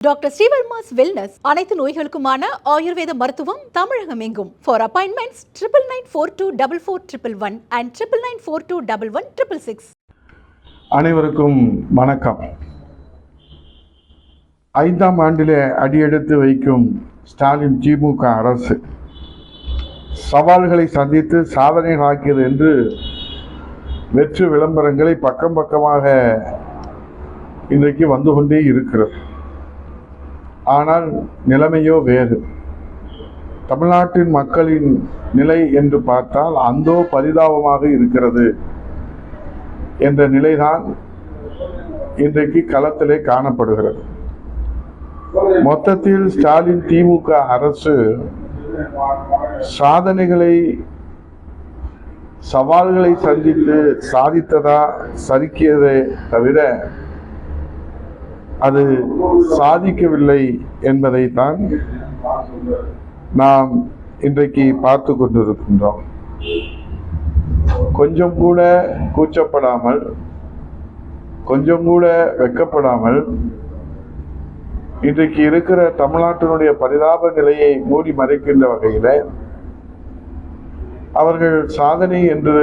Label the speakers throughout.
Speaker 1: Doctor Srivarma's wellness அனைத்து நோய்களுக்குமான ஆயுர்வேத மருத்துவம் தமிழகம் எங்கும் for appointments triple nine four two double four triple one and triple nine four two double one triple six
Speaker 2: அனைவருக்கும் வணக்கம். ஐந்தாம் ஆண்டிலே அடியெடுத்து வைக்கும் ஸ்டாலின் திமுக அரசு சவால்களை சந்தித்து சாதனைகளாக்கியது என்று வெற்று விளம்பரங்களை பக்கம் பக்கமாக இன்றைக்கு வந்து கொண்டே இருக்கிறது. ஆனால் நிலைமையோ வேறு. தமிழ்நாட்டின் மக்களின் நிலை என்று பார்த்தால் அந்தோ பரிதாபமாக இருக்கிறது என்ற நிலைதான் இன்றைக்கு களத்திலே காணப்படுகிறது. மொத்தத்தில் ஸ்டாலின் திமுக அரசு சாதனைகளை சவால்களை சந்தித்து சாதித்ததா சரிக்கியதே தவிர அது சாதிக்கவில்லை என்பதைத்தான் நாம் இன்றைக்கு பார்த்து கொண்டிருக்கின்றோம். கொஞ்சம் கூட கூச்சப்படாமல் கொஞ்சம் கூட வெக்கப்படாமல் இன்றைக்கு இருக்கிற தமிழ்நாட்டினுடைய பரிதாப நிலையை மூடி மறைக்கின்ற வகையில் அவர்கள் சாதனை என்று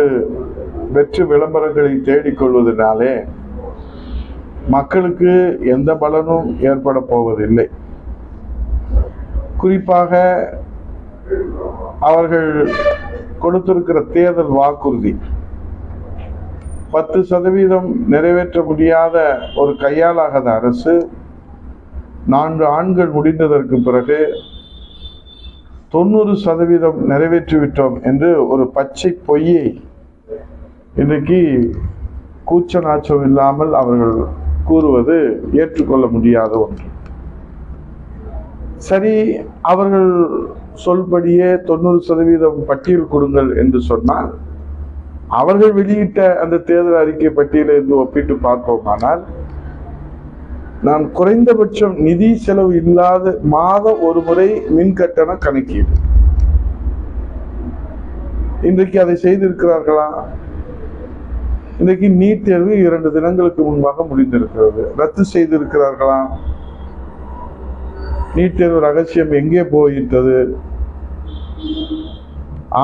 Speaker 2: வெற்று விளம்பரங்களை தேடிக்கொள்வதனாலே மக்களுக்கு எந்த பலனும் ஏற்பட போவதில்லை. குறிப்பாக அவர்கள் கொடுத்திருக்கிற தேர்தல் வாக்குறுதி பத்து சதவீதம் நிறைவேற்ற முடியாத ஒரு கையாலாகாத அரசு நான்கு ஆண்கள் முடிந்ததற்கு பிறகு தொண்ணூறு சதவீதம் நிறைவேற்றிவிட்டோம் என்று ஒரு பச்சை பொய்யை இன்றைக்கு கூச்ச நாச்சம் இல்லாமல் அவர்கள் கூறுவது ஏற்றுக்கொள்ள முடியாத ஒன்று. சரி அவர்கள் சொல்படியே தொண்ணூறு சதவீதம் பட்டியல் கொடுங்கள் என்று சொன்னால் அவர்கள் வெளியிட்ட அந்த தேர்தல் அறிக்கை பட்டியலை இருந்து ஒப்பிட்டு பார்ப்போமானால் நான் குறைந்தபட்சம் நிதி செலவு இல்லாத மாதம் ஒரு முறை மின் கட்டணம் கணக்கீடு. இன்றைக்கு அதை செய்திருக்கிறார்களா? இன்றைக்கு நீட் தேர்வு இரண்டு தினங்களுக்கு முன்பாக முடிந்திருக்கிறது. ரத்து செய்திருக்கிறார்களா? நீட் தேர்வு ரகசியம் எங்கே போயிட்டது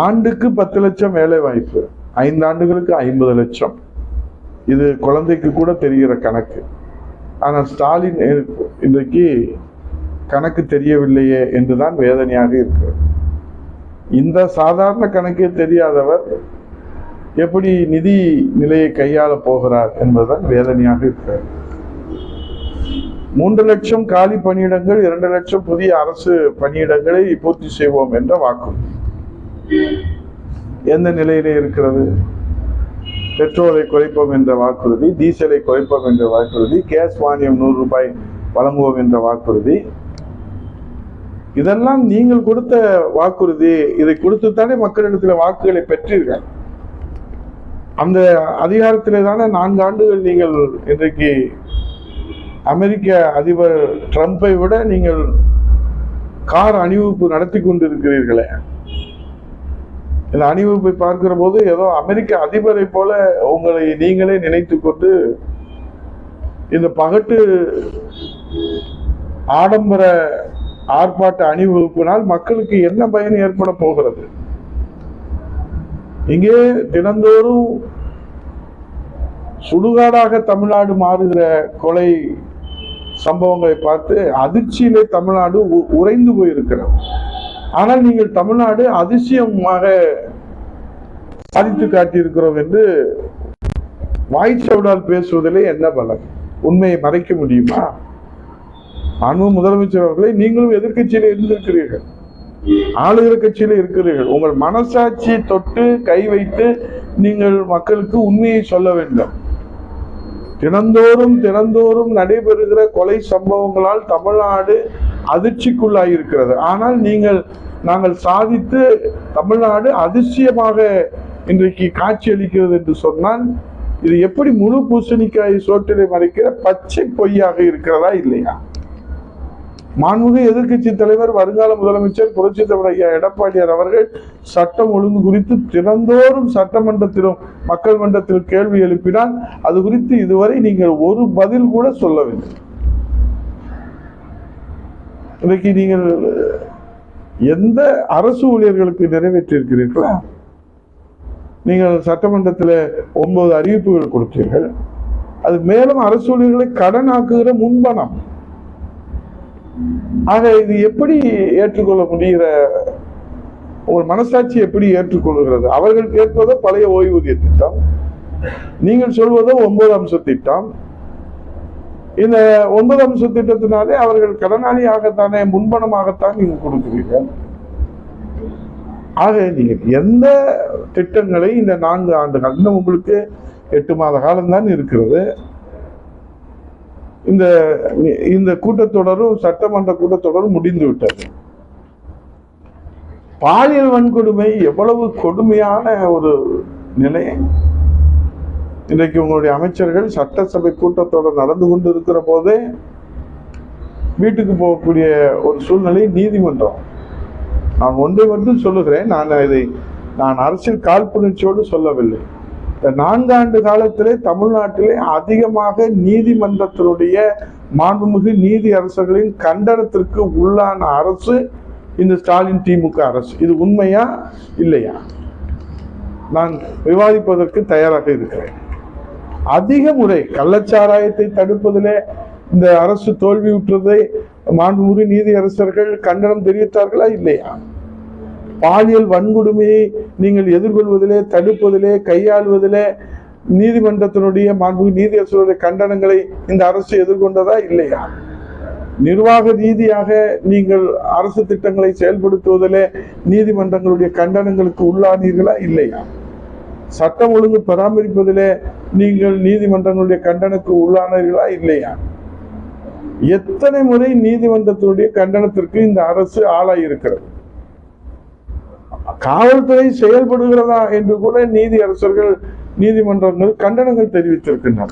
Speaker 2: ஆண்டுக்கு பத்து லட்சம் வேலை வாய்ப்பு. ஐந்து ஆண்டுகளுக்கு ஐம்பது லட்சம். இது குழந்தைக்கு கூட தெரிகிற கணக்கு. ஆனால் ஸ்டாலின் இன்றைக்கு கணக்கு தெரியவில்லையே என்றுதான் வேதனையாக இருக்கிறது. இந்த சாதாரண கணக்கே தெரியாதவர் எப்படி நிதி நிலையை கையாள போகிறார் என்பதுதான் வேதனையாக இருக்கிறது. மூன்று லட்சம் காலி பணியிடங்கள் இரண்டு லட்சம் புதிய அரசு பணியிடங்களை பூர்த்தி செய்வோம் என்ற வாக்குறுதி எந்த நிலையிலே இருக்கிறது? பெட்ரோலை குறைப்போம் என்ற வாக்குறுதி டீசலை குறைப்போம் என்ற வாக்குறுதி கேஸ் மானியம் நூறு ரூபாய் வழங்குவோம் என்ற வாக்குறுதி. இதெல்லாம் நீங்கள் கொடுத்த வாக்குறுதி இதை கொடுத்துத்தானே மக்களிடத்தில் வாக்குகளை பெற்றீர்கள். அந்த அதிகாரத்திலே தானே நான்கு ஆண்டுகள் நீங்கள் இன்றைக்கு அமெரிக்க அதிபர் ட்ரம்ப்பை விட நீங்கள் கார் அணிவகுப்பு நடத்தி கொண்டிருக்கிறீர்களே. இந்த அணிவகுப்பை பார்க்கிற போது ஏதோ அமெரிக்க அதிபரை போல உங்களை நீங்களே நினைத்து கொண்டு இந்த பகட்டு ஆடம்பர ஆர்ப்பாட்ட அணிவகுப்பினால் மக்களுக்கு என்ன பயன் ஏற்பட போகிறது? இங்கே தினந்தோறும் சுடுகாடாக தமிழ்நாடு மாறுகிற கொலை சம்பவங்களை பார்த்து அதிர்ச்சியிலே தமிழ்நாடு உ- உறைந்து போயிருக்கிறது. ஆனால் நீங்கள் தமிழ்நாடு அதிசயமாக சாதித்து காட்டியிருக்கிறோம் என்று வாய்ச்சவுடால் பேசுவதிலே என்ன பலன் உண்மையை மறைக்க முடியுமா? அன்பு முதலமைச்சர் அவர்களை நீங்களும் எதிர்க்கட்சியில இருந்திருக்கிறீர்கள். ஆளுகிற கட்சியில இருக்கிறீர்கள். உங்கள் மனசாட்சி தொட்டு கை வைத்து நீங்கள் மக்களுக்கு உண்மையை சொல்ல வேண்டும். தினந்தோறும் தினந்தோறும் நடைபெறுகிற கொலை சம்பவங்களால் தமிழ்நாடு அதிர்ச்சிக்குள்ளாயிருக்கிறது. ஆனால் நீங்கள் நாங்கள் சாதித்து தமிழ்நாடு அதிர்ச்சியமாக இன்றைக்கு காட்சியளிக்கிறது என்று சொன்னால் இது எப்படி முழு பூசணிக்காய் சோற்றிலை மறைக்கிற பச்சை பொய்யாக இருக்கிறதா இல்லையா? மாண்புமிகு எதிர்க்கட்சி தலைவர் வருங்கால முதலமைச்சர் புரட்சி தலைவர் ஐயா எடப்பாடியார் அவர்கள் சட்டம் ஒழுங்கு குறித்து தினந்தோறும் சட்டமன்றத்திலும் மக்கள் மன்றத்தில் கேள்வி எழுப்பினால் அது குறித்து இதுவரை நீங்கள் ஒரு பதில் கூட சொல்லவில்லை. இன்றைக்கு நீங்கள் எந்த அரசு ஊழியர்களுக்கு நிறைவேற்றியிருக்கிறீர்களா நீங்கள் சட்டமன்றத்தில் ஒன்பது அறிவிப்புகள் கொடுத்தீர்கள். அது மேலும் அரசு ஊழியர்களை கடனாக்குகிற முன்பணம். ஆக இது எப்படி ஏற்றுக்கொள்ள முடிகிற உங்கள் மனசாட்சி எப்படி ஏற்றுக்கொள்கிறது? அவர்கள் கேட்பதோ பழைய ஓய்வூதிய திட்டம் நீங்கள் சொல்வதோ ஒன்பது அம்ச திட்டம். இந்த ஒன்பது அம்ச திட்டத்தினாலே அவர்கள் கடனாளியாகத்தானே முன்பணமாகத்தான் நீங்க கொடுக்குறீங்க ஆக நீங்க எந்த திட்டங்களை இந்த நான்கு ஆண்டுகள் இன்னும் உங்களுக்கு எட்டு மாத காலம்தான் இருக்கிறது. இந்த இந்த கூட்டத்தொடரும் சட்டமன்ற கூட்டத்தொடரும் முடிந்து விட்டது. பாலியல் வன்கொடுமை எவ்வளவு கொடுமையான ஒரு நிலை இன்றைக்கு உங்களுடைய அமைச்சர்கள் சட்டசபை கூட்டத்தொடர் நடந்து கொண்டு இருக்கிற போதே வீட்டுக்கு போகக்கூடிய ஒரு சூழ்நிலை நீதிமன்றம் நான் ஒன்றை மட்டும் சொல்லுகிறேன். நான் இதை நான் அரசியல் காழ்ப்புணர்ச்சியோடு சொல்லவில்லை. இந்த நான்காண்டு காலத்திலே தமிழ்நாட்டிலே அதிகமாக நீதிமன்றத்தினுடைய மாண்புமிகு நீதி அரசர்களின் கண்டனத்திற்கு உள்ளான அரசு இந்த ஸ்டாலின் திமுக அரசு. இது உண்மையா இல்லையா? நான் விவாதிப்பதற்கு தயாராக இருக்கிறேன். அதிக முறை கள்ளச்சாராயத்தை தடுப்பதிலே இந்த அரசு தோல்வியுற்றதை மாண்புமிகு நீதி அரசர்கள் கண்டனம் தெரிவித்தார்களா இல்லையா? பாலியல் வன்கொடுமையை நீங்கள் எதிர்கொள்வதிலே தடுப்பதிலே கையாளுவதிலே நீதிமன்றத்தினுடைய மாண்பு நீதி அரசருடைய கண்டனங்களை இந்த அரசு எதிர்கொண்டதா இல்லையா? நிர்வாக ரீதியாக நீங்கள் அரசு திட்டங்களை செயல்படுத்துவதிலே நீதிமன்றங்களுடைய கண்டனங்களுக்கு உள்ளானீர்களா இல்லையா? சட்டம் ஒழுங்கு பராமரிப்பதிலே நீங்கள் நீதிமன்றங்களுடைய கண்டனத்துக்கு உள்ளானீர்களா இல்லையா? எத்தனை முறை நீதிமன்றத்தினுடைய கண்டனத்திற்கு இந்த அரசு ஆளாயிருக்கிறது? காவல்துறை செயல்படுகிறதா என்று கூட நீதி அரசர்கள் நீதிமன்றங்கள் கண்டனங்கள் தெரிவித்திருக்கின்றன.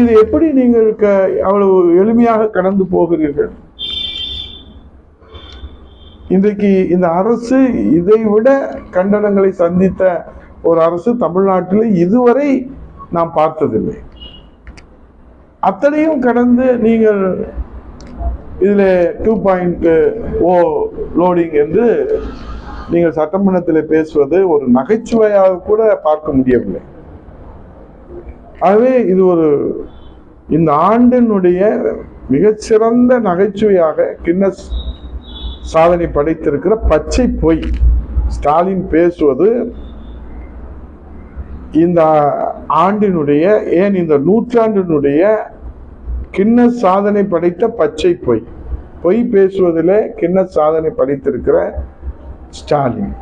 Speaker 2: இது எப்படி நீங்கள் அவ்வளவு எளிமையாக கடந்து போகிறீர்கள்? இன்றைக்கு இந்த அரசு இதை விட கண்டனங்களை சந்தித்த ஒரு அரசு தமிழ்நாட்டில் இதுவரை நாம் பார்த்ததில்லை. அத்தனையும் கடந்து நீங்கள் இதில் டூ பாயிண்ட் ஓ லோடிங் என்று நீங்கள் சட்டமன்றத்தில் பேசுவது ஒரு நகைச்சுவையாக கூட பார்க்க முடியவில்லை. ஆகவே இது ஒரு இந்த ஆண்டினுடைய மிகச்சிறந்த நகைச்சுவையாக கின்னஸ் சாதனை படைத்திருக்கிற பச்சை பொய் ஸ்டாலின் பேசுவது இந்த ஆண்டினுடைய ஏன் இந்த நூற்றாண்டினுடைய கிண்ண சாதனை படைத்த பச்சை பொய். பொய் பேசுவதில் கிண்ண சாதனை படைத்திருக்கிற ஸ்டாலின்.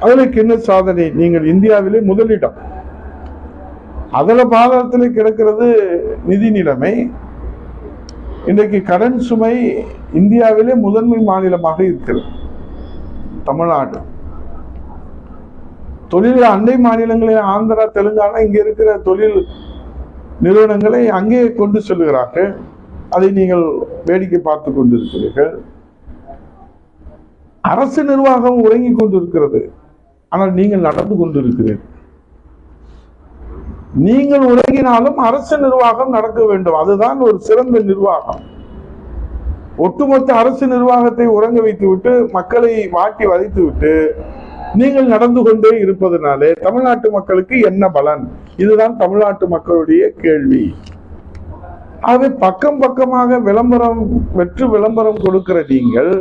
Speaker 2: அதில் கிண்ண சாதனை நீங்கள் இந்தியாவிலே முதலிடம். அதில் பாதாளத்தில் கிடக்கிறது நிதி நிலைமை. இன்றைக்கு கடன் சுமை இந்தியாவிலே முதன்மை மாநிலமாக இருக்கிறது. தமிழ்நாடு. தொழில் அண்டை மாநிலங்களில் ஆந்திரா தெலுங்கானா இங்கே இருக்கிற தொழில் நிறுவனங்களை அங்கே கொண்டு செல்கிறார்கள் அதை நீங்கள் வேடிக்கை பார்த்து கொண்டிருக்கிறீர்கள். அரசு நிர்வாகம் உறங்கி கொண்டிருக்கிறது. ஆனால் நீங்கள் நடந்து கொண்டிருக்கிறீர்கள். நீங்கள் உறங்கினாலும் அரசு நிர்வாகம் நடக்க வேண்டும். அதுதான் ஒரு சிறந்த நிர்வாகம். ஒட்டுமொத்த அரசு நிர்வாகத்தை உறங்க வைத்துவிட்டு மக்களை வாட்டி வதைத்துவிட்டு நீங்கள் நடந்து கொண்டே இருப்பதனாலே தமிழ்நாட்டு மக்களுக்கு என்ன பலன்? இதுதான் தமிழ்நாட்டு மக்களுடைய கேள்வி. ஆகவே பக்கம் பக்கமாக விளம்பரம் வெற்று விளம்பரம் கொடுக்கிற நீங்கள்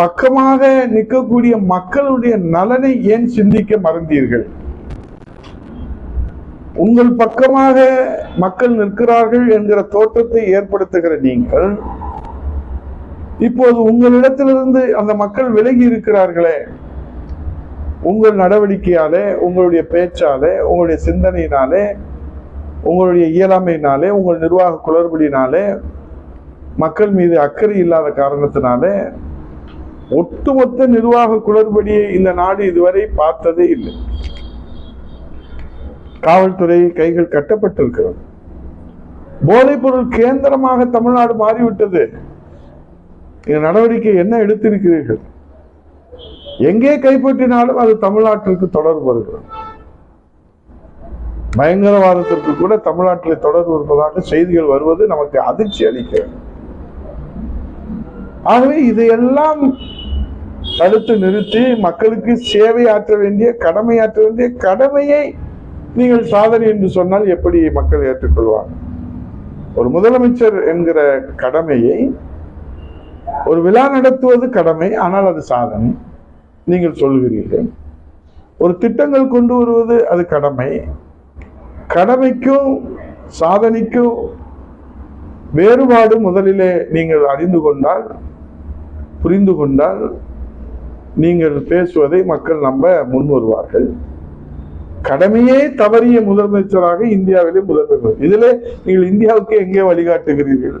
Speaker 2: பக்கமாக நிற்கக்கூடிய மக்களுடைய நலனை ஏன் சிந்திக்க மறந்தீர்கள்? உங்கள் பக்கமாக மக்கள் நிற்கிறார்கள் என்கிற தோற்றத்தை ஏற்படுத்துகிற நீங்கள் இப்போது உங்களிடத்திலிருந்து அந்த மக்கள் விலகி இருக்கிறார்களே உங்கள் நடவடிக்கையாலே உங்களுடைய பேச்சாலே உங்களுடைய சிந்தனையினாலே உங்களுடைய இயலாமையினாலே உங்கள் நிர்வாக குளறுபடினாலே மக்கள் மீது அக்கறை இல்லாத காரணத்தினாலே ஒட்டுமொத்த நிர்வாக குளறுபடியை இந்த நாடு இதுவரை பார்த்ததே இல்லை. காவல்துறை கைகள் கட்டப்பட்டிருக்கிறது. போதைப்பொருள் கேந்திரமாக தமிழ்நாடு மாறிவிட்டது. இந்த நடவடிக்கை என்ன எடுத்திருக்கிறீர்கள்? எங்கே கைப்பற்றினாலும் அது தமிழ்நாட்டிற்கு தொடர்பு வருகிறது. பயங்கரவாதத்திற்கு கூட தமிழ்நாட்டில் தொடர்பு இருப்பதாக செய்திகள் வருவது நமக்கு அதிர்ச்சி அளிக்கிறது. ஆகவே இதையெல்லாம் தடுத்து நிறுத்தி மக்களுக்கு சேவை ஆற்ற வேண்டிய கடமை ஆற்ற வேண்டிய கடமையை நீங்கள் சாதனை என்று சொன்னால் எப்படி மக்கள் ஏற்றுக்கொள்வாங்க ஒரு முதலமைச்சர் என்கிற கடமையை ஒரு விழா நடத்துவது கடமை ஆனால் அது சாதனை. நீங்கள் சொல்கிறீர்கள் ஒரு திட்டங்கள் கொண்டு வருவது அது கடமை. கடமைக்கும் சாதனைக்கும் வேறுபாடு முதலிலே நீங்கள் அறிந்து கொண்டால் புரிந்து கொண்டால் நீங்கள் பேசுவதை மக்கள் நம்ப முன் வருவார்கள். கடமையே தவறிய முதலமைச்சராக இந்தியாவிலே முதலமைச்சர் இதிலே நீங்கள் இந்தியாவுக்கு எங்கே வழிகாட்டுகிறீர்கள்?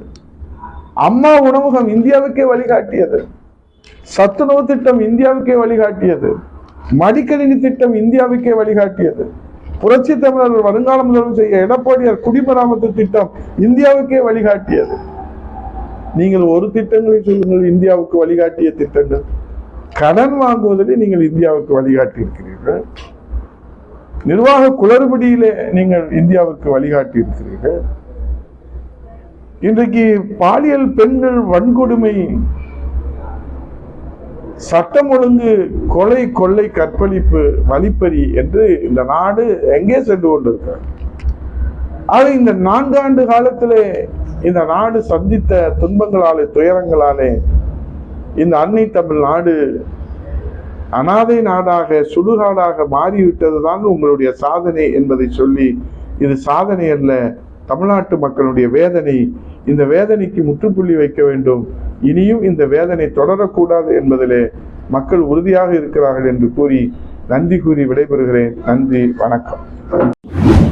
Speaker 2: அம்மா உணவகம் இந்தியாவுக்கே வழிகாட்டியது. சத்துணவு திட்டம் இந்தியாவுக்கே வழிகாட்டியது. மடிக்கணினி திட்டம் இந்தியாவுக்கே வழிகாட்டியது. புரட்சி தமிழர் வருங்கால முதலமைச்சர் எடப்பாடியார் குடிமராமத்து திட்டம் இந்தியாவுக்கே வழிகாட்டியது. நீங்கள் ஒரு திட்டங்களை சொல்லுங்கள் இந்தியாவுக்கு வழிகாட்டிய திட்டங்கள். கடன் வாங்குவதிலே நீங்கள் இந்தியாவுக்கு வழிகாட்டி இருக்கிறீர்கள் நிர்வாக குளறுபடியிலே நீங்கள் இந்தியாவுக்கு வழிகாட்டி இருக்கிறீர்கள் இன்றைக்கு பாலியல் பெண்கள் வன்கொடுமை சட்டம் ஒழுங்கு கொலை கொள்ளை கற்பழிப்பு வழிப்பறி என்று இந்த நாடு எங்கே சென்று கொண்டிருக்கிறது? ஆக இந்த நான்காண்டு காலத்திலே இந்த நாடு சந்தித்த துன்பங்களாலே துயரங்களாலே இந்த அன்னை தமிழ் நாடு அனாதை நாடாக சுடுகாடாக மாறிவிட்டதுதான் உங்களுடைய சாதனை என்பதை சொல்லி இது சாதனை அல்ல தமிழ்நாட்டு மக்களுடைய வேதனை இந்த வேதனைக்கு முற்றுப்புள்ளி வைக்க வேண்டும். இனியும் இந்த வேதனை தொடரக்கூடாது என்பதிலே மக்கள் உறுதியாக இருக்கிறார்கள் என்று கூறி நன்றி கூறி விடைபெறுகிறேன். நன்றி வணக்கம்.